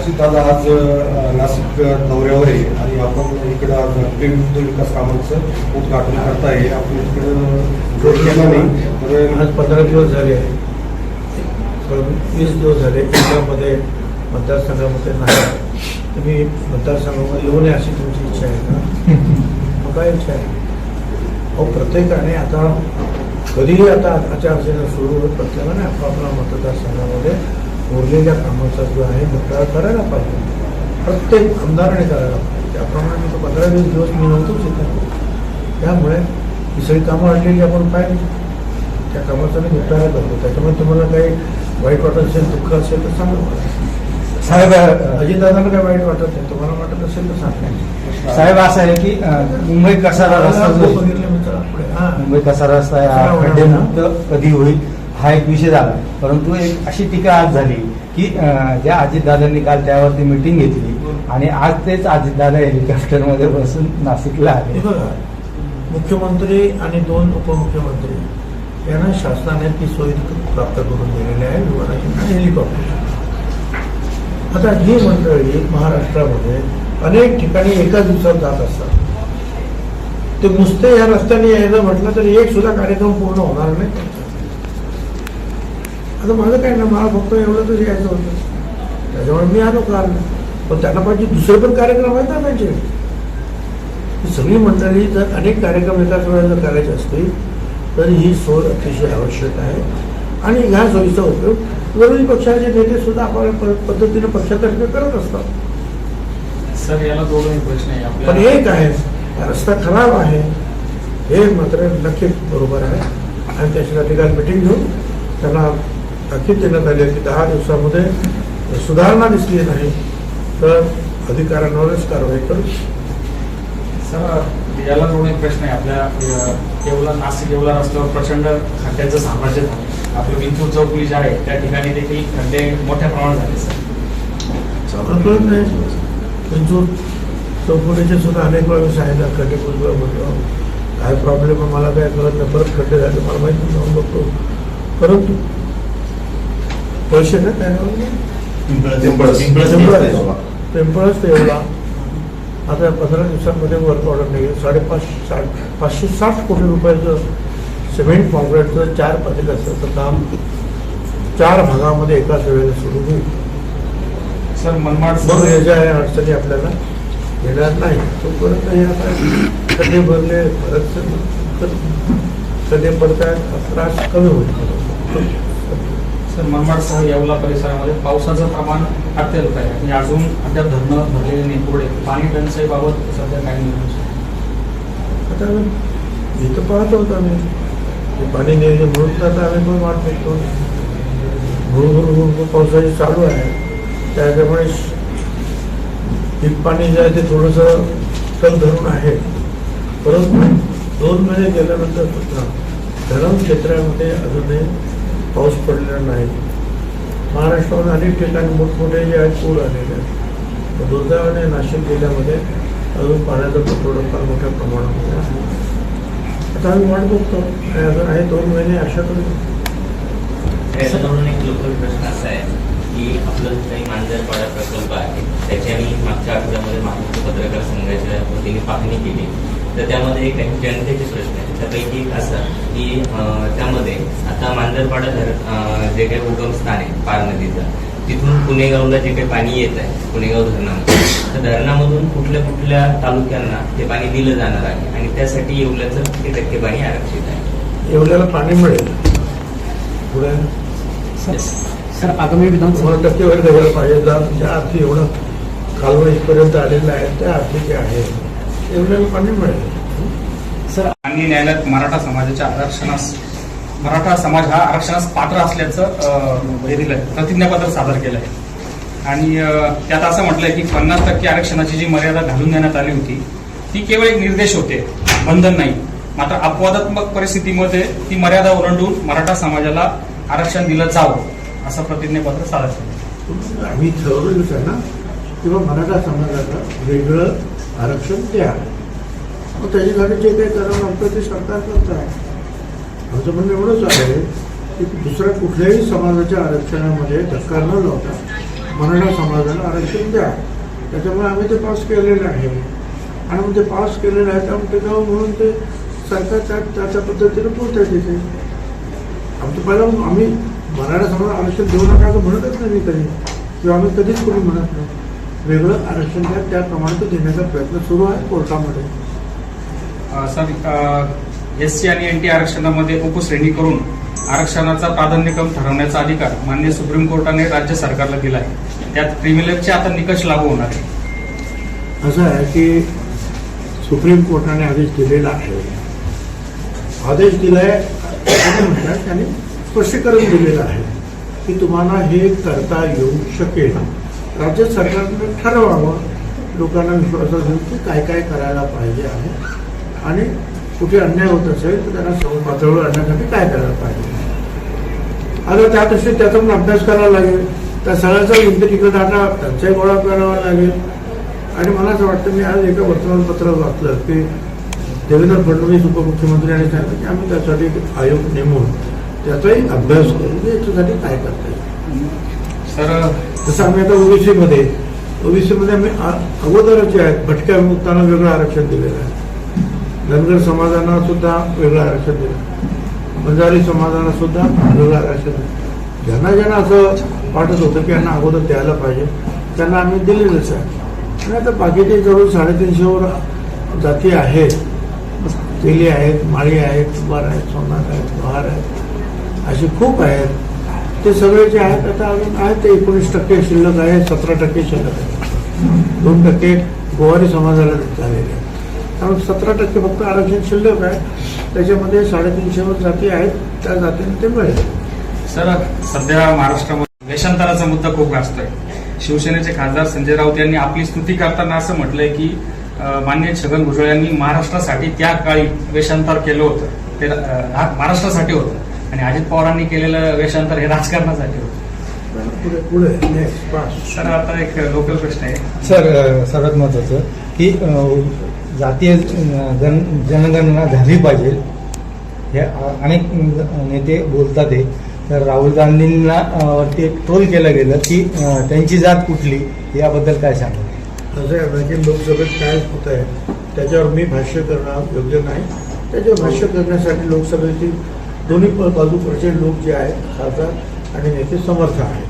अजितदादा आज नाशिक दौऱ्यावर आहे. आणि आपण इकडं आज विविध विकास कामांचं उद्घाटन करताय. आपण इकडं जोड केला नाही. तर आज पंधरा दिवस झाले वीस दिवस झाले त्यामध्ये मतदारसंघामध्ये नाही. तुम्ही मतदारसंघामध्ये येऊ नये अशी तुमची इच्छा आहे का? मग काय इच्छा आहे? अहो प्रत्येकाने आता कधीही आता आचारसंहिता सुरू होत प्रत्येकाने आपापल्या मतदारसंघामध्ये उरलेल्या कामाचा जो आहे मुद्दा करायला पाहिजे. प्रत्येक आमदाराने करायला पाहिजे. त्याप्रमाणे तो पंधरा वीस दिवस मी नव्हतोच इथे. त्यामुळे ही सगळी कामं आणलेली आपण पाहिली. त्या कामाचा मी निपटारा करतो. त्याच्यामुळे तुम्हाला काही वाईट वाटत असेल दुःख असेल तर सांगा. मला. साहेब अजितदादांना काही वाईट वाटत नाही तुम्हाला वाटत असेल तर सांगा. साहेब असं आहे की मुंबई कसारा रस्ता जो बघितलं मी तर पुढे हा. मुंबई कसारा रस्ता खड्डेमुक्त कधी होईल? हा एक विषय झाला. परंतु एक अशी टीका आज झाली की ज्या अजितदादांनी काल त्यावरती मिटिंग घेतली आणि आज तेच अजितदादा हेलिकॉप्टरमध्ये बसून नाशिकला आले. मुख्यमंत्री आणि दोन उपमुख्यमंत्री यांना शासनाने ती सोयी प्राप्त करून दिलेली आहे विमानाची आणि हेलिकॉप्टर आता ही मंडळी महाराष्ट्रामध्ये अनेक ठिकाणी एका दिवसात जात असतात. ते नुसते या रस्त्याने यायचं म्हटलं तर एक सुद्धा कार्यक्रम पूर्ण होणार नाही. आता माझं काय ना मला फक्त एवढंच यायचं होतं. त्याच्यामुळे मी आलो काल पण त्यांना पाहिजे दुसरे पण कार्यक्रम आहेत ना त्यांचे. सगळी मंडळी जर अनेक कार्यक्रम एकाच वेळेला जर करायचे असतील तर ही सोय अतिशय आवश्यक आहे. आणि ह्या सोयीचा उपयोग विरोधी पक्षाचे नेते सुद्धा आपल्या पद्धतीने पक्षातर्फे करत असतात. सर याला दोन प्रश्न आहे. पण एक आहे रस्ता खराब आहे. हे मात्र नक्कीच बरोबर आहे. आणि त्याच्यासाठी काल मिटिंग घेऊन त्यांना ताकीद देण्यात आली आहे की दहा दिवसामध्ये सुधारणा दिसली नाही तर अधिकाऱ्यांवरच कारवाई करू. सर याला दोन एक प्रश्न आहे. आपल्या अ, येवला नाशिक येवला रस्त्यावर प्रचंड खड्ड्यांचं साम्राज्य झालं. आपलं विंचूर चौकली जे आहे त्या ठिकाणी देखील खड्डे मोठ्या प्रमाणात झाले सर. नाही. त्यांचं चौकटीचे सुद्धा अनेक वेळा मी सांगितलं खड्डे पुजवा म्हटलं काय प्रॉब्लेम आहे मला काय कळत नाही. परत खड्डे झाले मला माहिती जाऊन बघतो. परंतु त्याच्यावर पिंपळच ते एवढा आता पंधरा दिवसांमध्ये वर्क ऑर्डर नाही साडेपाच साठ पाचशे साठ कोटी रुपयाचं सिमेंट कॉन्क्रीटचं चार पथकाचं काम चार भागामध्ये एकाच वेळेला सुरू होईल. सर मनमाड मग हे ज्या अडचणी आपल्याला येणार नाही तोपर्यंत हे आता. खड्डे भरले परत खड्डे पडतायत त्रास कमी होईल. सर मनमाडसह येवला परिसरामध्ये पावसाचं प्रमाण अत्यल्प आहे आणि अजून अद्याप धरणं भरलेले नाही. पुढे पाणी टंचाईबाबत सध्या काही नाही आता इथं पाहत होतो आम्ही ते पाणी नेले म्हणून तर आता आम्ही पण वाट बघतो. भुरू भुरू पावसाची चालू आहे. त्याच्यामुळे पीक पाणी जे आहे ते थोडंसं कल धरून आहे. परंतु दोन महिने गेल्यानंतर सुद्धा धरण क्षेत्रामध्ये अजूनही पाऊस पडलेला नाही. महाराष्ट्रामध्ये अनेक ठिकाणी मोठमोठे जे आहेत पूर आलेले आहेत. दुर्दैवाने आणि नाशिक जिल्ह्यामध्ये अजून पाण्याचा तुटवडा फार मोठ्या प्रमाणामध्ये आहे. आता आम्ही वाट बघतो. अजून आहे दोन महिने अशा करू एक लोकल प्रश्न असा आहे. की आपलं जो काही मांजरपाडा प्रकल्प आहे त्याची आम्ही मागच्या आठवड्यामध्ये महाराष्ट्र पत्रकार संघाच्या वतीने पाहणी केली. तर त्यामध्ये काही जनतेचे प्रश्न आहेत. त्यापैकी एक असा की त्यामध्ये आता मांजरपाडा धर जे काही उगम स्थान आहे पार नदीचं तिथून पुणेगावला जे काही पाणी येत आहे पुणेगाव धरणामध्ये तर धरणामधून कुठल्या कुठल्या तालुक्यांना ते पाणी दिलं जाणार आहे आणि त्यासाठी येवल्याचं किती टक्के पाणी आरक्षित आहे? एवढ्याला पाणी मिळेल. पुढे? सर आगामी विधानसभा टक्केवारी द्यायला पाहिजे. ज्या अर्थी एवढं कालवण इथपर्यंत आलेलं आहे त्या अर्थी जे आहे एवढ्याला पाणी मिळेल सर माननीय न्यायालयात मराठा समाजाच्या आरक्षणास मराठा समाज हा आरक्षणास पात्र असल्याचं हे दिलंय. प्रतिज्ञापत्र सादर केलं आहे आणि त्यात असं म्हटलंय की पन्नास टक्के आरक्षणाची जी मर्यादा घालून देण्यात आली होती ती केवळ एक निर्देश होते. बंधन नाही. मात्र अपवादात्मक परिस्थितीमध्ये ती मर्यादा ओलांडून मराठा समाजाला आरक्षण दिलं जावं. असं प्रतिज्ञापत्र सादर आम्ही ठरवलेलंच आहे ना किंवा मराठा समाजाला वेगळं आरक्षण द्या. मग त्याच्यासाठी जे काही करावं लागतं ते सरकार करत आहे. आमचं म्हणणं एवढंच आहे की दुसऱ्या कुठल्याही समाजाच्या आरक्षणामध्ये धक्का न लावता मराठा समाजाला आरक्षण द्या. त्याच्यामुळे आम्ही ते पास केलेलं आहे. आणि मग ते पास केलेलं आहे त्यामुळे ते म्हणून ते सरकार त्या त्याच्या पद्धतीने पोहोचायचे ते आमचं पहिला आम्ही मराठा समाज आरक्षण देऊ नका असं म्हणतच नाही मी कधी. किंवा आम्ही कधीच कोणी म्हणत नाही. वेगळं आरक्षण द्या त्याप्रमाणे ते देण्याचा प्रयत्न सुरू आहे कोर्टामध्ये. सर एस सी आणि एन टी आरक्षणामध्ये उपश्रेणी करून आरक्षणाचा प्राधान्यक्रम ठरवण्याचा अधिकार मान्य सुप्रीम कोर्टाने राज्य सरकारला दिला आहे. त्यात क्रिमिनलचे आता निकष लागू होणार आहे असं आहे की सुप्रीम कोर्टाने आदेश दिलेला आहे. आदेश दिलाय त्यांनी स्पष्टीकरण दिलेलं आहे की तुम्हाला हे करता येऊ शकेल. राज्य सरकारनं ठरवावं. लोकांना विश्वासात घेऊन की काय काय करायला पाहिजे आहे. आणि कुठे अन्याय होत असेल तर त्यांना समोर पातळीवर आणण्यासाठी काय करायला पाहिजे. आता त्या दृष्टीत त्याचा पण अभ्यास करावा लागेल. त्या सगळ्याचा युद्ध तिकडं आता त्यांचाही गोळा करावा लागेल. आणि मला असं वाटतं मी आज एका वर्तमानपत्रात वाचलं की देवेंद्र फडणवीस उपमुख्यमंत्री आणि सांगितलं की आम्ही त्यासाठी आयोग नेमून त्याचाही अभ्यास करू की याच्यासाठी काय करता येईल. सर जसं आम्ही आता ओबीसीमध्ये ओबीसीमध्ये आम्ही अगोदरच जे आहेत भटक्या विमुक्तांना वेगळं आरक्षण दिलेलं आहे. धनगर समाजांना सुद्धा वेगळं आरक्षण दिलं बंजारी समाजाला सुद्धा वेगळं आरक्षण दिलं ज्यांना ज्यांना असं वाटत होतं की यांना अगोदर द्यायला पाहिजे त्यांना आम्ही दिलेलंच आहे. आणि आता बाकीचे जवळ साडेतीनशेवर जाती आहेत तेली आहेत माळी आहेत कुंभार आहेत सोनार आहेत लोहार आहेत असे खूप आहेत. ते सगळे जे आहेत आता अजून आहेत ते एकोणीस टक्के शिल्लक आहे सतरा टक्के शिल्लक आहे. दोन टक्के गोवारी समाजाला झालेले आहेत. त्यामुळे सतरा टक्के फक्त आरक्षण शिल्लक आहे. त्याच्यामध्ये साडेतीनशेवर जाती आहेत त्या जातीने ते मिळेल. सर सध्या महाराष्ट्रामध्ये वेषांतराचा मुद्दा खूप गाजतोय शिवसेनेचे खासदार संजय राऊत यांनी आपली स्तुती करताना असं म्हटलंय की मान्य छगन भुजबळ यांनी महाराष्ट्रासाठी त्या काळी वेषांतर केलं होतं. ते हा महाराष्ट्रासाठी होतं. आणि अजित पवारांनी केलेलं वेषांतर हे राजकारणासाठी होतं. पुढे पुढे नेक्स्ट पास सर आता एक लोकल प्रश्न आहे. सर सर्वात महत्त्वाचं की जातीय जन जनगणना झाली पाहिजे. हे अनेक नेते बोलतात आहे तर राहुल गांधींना वरती ट्रोल केलं गेलं की त्यांची जात कुठली? याबद्दल काय सांगा असं आहे लोकसभेत काय होत आहे त्याच्यावर मी भाष्य करणं योग्य नाही. त्याच्यावर भाष्य करण्यासाठी लोकसभेतील दोन्ही बाजू प्रचंड लोक जे आहेत खासदार आणि नेते समर्थ आहेत.